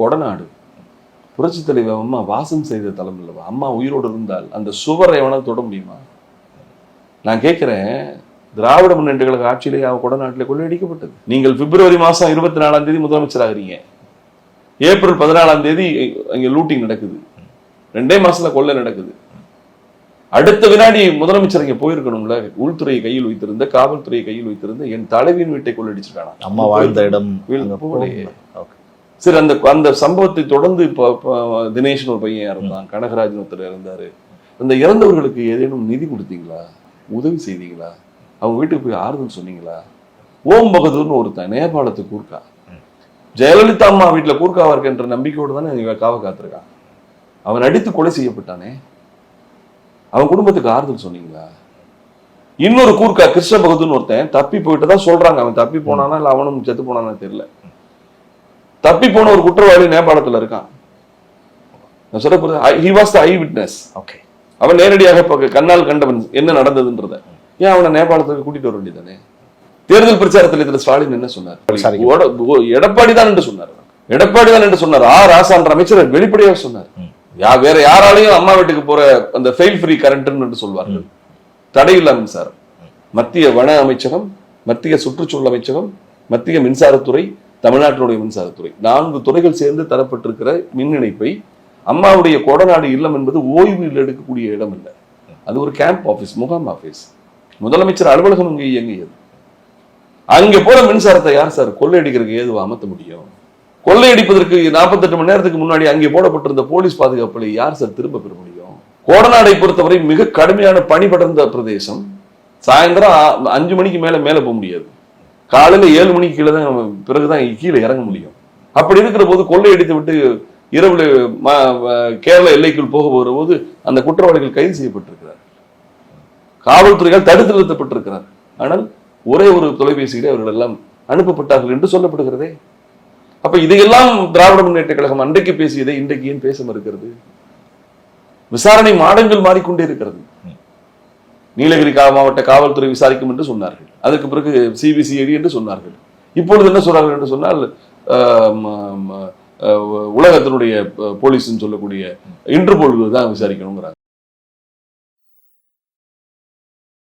கொடநாடு புரட்சி தலைவர் அம்மா வாசம் செய்த தலம் இல்லவா அம்மா உயிரோடு இருந்தால் அந்த சுவரை எவனா தொட முடியுமா? நான் கேட்கிறேன் திராவிட முன்னேற்ற கழக ஆட்சியிலே அவ கொடநாட்டிலே கொள்ளையடிக்கப்பட்டது. நீங்கள் பிப்ரவரி மாசம் இருபத்தி நாலாம் தேதி முதலமைச்சராகிறீங்க. ஏப்ரல் பதினாலாம் தேதி அங்க லூட்டிங் நடக்குது. ரெண்டே மாசத்துல கொள்ளை நடக்குது. அடுத்த வினாடி முதலமைச்சர் இங்க போயிருக்கணும்ல? உள்துறையை கையில் வைத்திருந்த காவல்துறையை கையில் வைத்திருந்த என் தலைவியின் வீட்டை கொள்ளடிச்சிருக்கானா அம்மா வாழ்ந்த இடம் போகலையே. சரி அந்த அந்த சம்பவத்தை தொடர்ந்து இப்போ தினேஷ்னு ஒரு பையன் இருந்தான் கனகராஜன் ஒருத்தர் இருந்தாரு அந்த இறந்தவர்களுக்கு ஏதேனும் நிதி கொடுத்தீங்களா? உதவி செய்தீங்களா? அவங்க வீட்டுக்கு போய் ஆறுதல் சொன்னீங்களா? ஓம் பகதூர்னு ஒருத்தன் நேபாளத்து கூர்க்கா. ஜெயலலிதா அம்மா வீட்டுல கூர்க்காவா இருக்கின்ற நம்பிக்கையோடு தானே இவங்க காவ காத்திருக்கான். அவன் அடித்து கொலை செய்யப்பட்டானே. அவன் குடும்பத்துக்கு ஆறுதல் சொன்னீங்களா? இன்னொரு கூர்க்கா கிருஷ்ண பகதூர்னு ஒருத்தன் தப்பி போயிட்டு தான் சொல்றாங்க. அவன் தப்பி போனானா இல்ல அவனும் செத்து போனானா தெரியல. தப்பி போன ஒரு குற்றவாளி நேபாளத்துல இருக்கான். நான் சொல்ல he was the eyewitness Okay. அவன் நேரடியாக இப்ப கண்ணால் கண்டவன் என்ன நடந்ததுன்றத. ஏன் அவனை நேபாளத்துக்கு கூட்டிட்டு வர வேண்டியதானே தேர்தல் பிரச்சாரத்தில் இதுல ஸ்டாலின் என்ன சொன்னார்? எடப்பாடி தான் என்று சொன்னார் எடப்பாடி தான் என்று சொன்னார். ஆ ராசான்ற அமைச்சர் வெளிப்படையாக சொன்னார். யா வேற யாராலையும் அம்மா வீட்டுக்கு போற அந்த ஃபெயில் ஃப்ரீ கரண்ட் என்று சொல்வார்கள். தடையில்லா மின்சாரம் மத்திய வன அமைச்சகம் மத்திய சுற்றுச்சூழல் அமைச்சகம் மத்திய மின்சாரத்துறை தமிழ்நாட்டினுடைய மின்சாரத்துறை. நான்கு துறைகள் சேர்ந்து தரப்பட்டிருக்கிற மின் இணைப்பை அம்மாவுடைய கொடநாடு இல்லம் என்பது ஓய்வில் எடுக்கக்கூடிய இடம் இல்லை அது ஒரு கேம்ப் ஆஃபீஸ் முகாம் ஆஃபீஸ் முதலமைச்சர் அலுவலகம் இங்கே இயங்கியது. அங்கே போற மின்சாரத்தை யார் சார் கொள்ளையடிக்கிறதுக்கு ஏதுவா அமர்த்த முடியும்? கொள்ளையடிப்பதற்கு நாற்பத்தெட்டு மணி நேரத்துக்கு முன்னாடி அங்கே போடப்பட்டிருந்த போலீஸ் பாதுகாப்புல யார் சார் திரும்ப பெற முடியும்? கோடநாடை பொறுத்தவரை மிக கடுமையான பனி படர்ந்த பிரதேசம். சாயந்தரம் ஆ- அஞ்சு மணிக்கு மேல மேல போக முடியாது. காலையில ஏழு மணிக்கு கீழே தான் பிறகுதான் கீழே இறங்க முடியும். அப்படி இருக்கிற போது கொள்ளையடித்து விட்டு இரவுல கேரள எல்லைக்குள் போக போகிற போது அந்த குற்றவாளிகள் கைது செய்யப்பட்டிருக்கிறார். காவல்துறையால் தடுத்து நிறுத்தப்பட்டிருக்கிறார். ஆனால் ஒரே ஒரு தொலைபேசியிலே அவர்கள் எல்லாம் அனுப்பப்பட்டார்கள் என்று சொல்லப்படுகிறதே. அப்ப இதையெல்லாம் திராவிட முன்னேற்ற கழகம் அன்றைக்கு பேசியதை இன்றைக்கு ஏன் பேச மறுக்கிறது? விசாரணை மாடங்கள் மாறிக்கொண்டே இருக்கிறது. நீலகிரி மாவட்ட காவல்துறை விசாரிக்கும் என்று சொன்னார்கள். அதுக்கு பிறகு சிபிசிஐடி என்று சொன்னார்கள். இப்பொழுது என்ன சொல்றார்கள் என்று சொன்னால் உலகத்தினுடைய போலீஸ்ன்னு சொல்லக்கூடிய இன்டர்போல் தான் விசாரிக்கணுங்கிறாங்க.